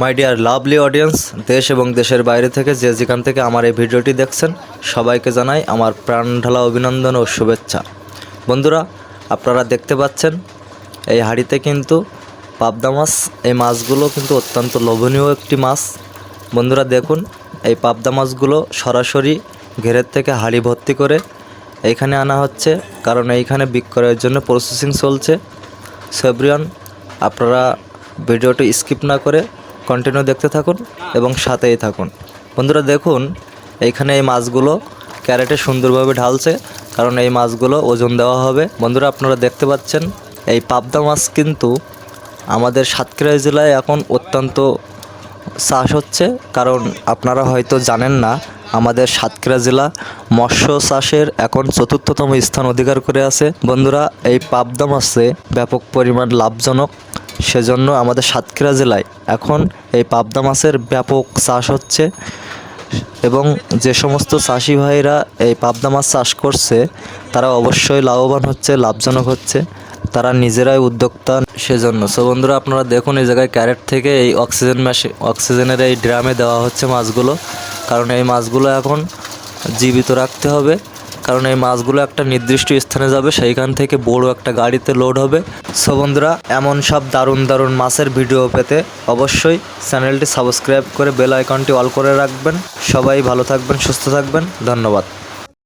My dear lovely audience দেশ এবং দেশের বাইরে থেকে যে যেখান থেকে আমার এই ভিডিওটি দেখছেন, সবাইকে জানাই আমার প্রাণ ঢালা অভিনন্দন ও শুভেচ্ছা। বন্ধুরা, আপনারা দেখতে পাচ্ছেন, এই হাঁড়িতে কিন্তু পাবদা মাছ, এই মাছগুলো কিন্তু অত্যন্ত লোভনীয় একটি মাছ। বন্ধুরা, দেখুন, এই পাবদা মাছগুলো সরাসরি ঘেরের থেকে হাঁড়ি ভর্তি করে এইখানে আনা হচ্ছে, কারণ এইখানে বিক্রয়ের জন্য প্রসেসিং চলছে। সেব্রিয়ন আপনারা ভিডিওটি স্কিপ না করে কন্টিনিউ দেখতে থাকুন এবং সাথেই থাকুন। বন্ধুরা দেখুন, এইখানে এই মাছগুলো ক্যারেটে সুন্দরভাবে ঢালছে, কারণ এই মাছগুলো ওজন দেওয়া হবে। বন্ধুরা আপনারা দেখতে পাচ্ছেন, এই পাবদা মাছ কিন্তু আমাদের সাতক্ষীরা জেলায় এখন অত্যন্ত চাষ হচ্ছে, কারণ আপনারা হয়তো জানেন না, আমাদের সাতক্ষীরা জেলা মৎস্য চাষের এখন চতুর্থতম স্থান অধিকার করে আছে। বন্ধুরা, এই পাবদা মাছে ব্যাপক পরিমাণ লাভজনক সেজন্য আমাদের সাতক্ষীরা জেলায় এখন এই পাবদা মাছের ব্যাপক চাষ হচ্ছে এবং যে সমস্ত চাষি ভাইরা এই পাবদা মাছ চাষ করছে, তারা অবশ্যই লাভবান হচ্ছে, লাভজনক হচ্ছে, তারা নিজেরাই উদ্যোক্তা সেজন্য। সো বন্ধুরা, আপনারা দেখুন এই জায়গায় ক্যারেট থেকে এই অক্সিজেন মেশিন অক্সিজেনের এই ড্রামে দেওয়া হচ্ছে মাছগুলো, কারণ এই মাছগুলো এখন জীবিত রাখতে হবে। কারণ এই মাছগুলো একটা নির্দিষ্ট স্থানে যাবে, সেইখান থেকে বড় একটা গাড়িতে লোড হবে। সো বন্ধুরা, এমন সব দারুণ দারুণ মাছের ভিডিও পেতে অবশ্যই চ্যানেলটি সাবস্ক্রাইব করে বেল আইকনটি অল করে রাখবেন। সবাই ভালো থাকবেন, সুস্থ থাকবেন। ধন্যবাদ।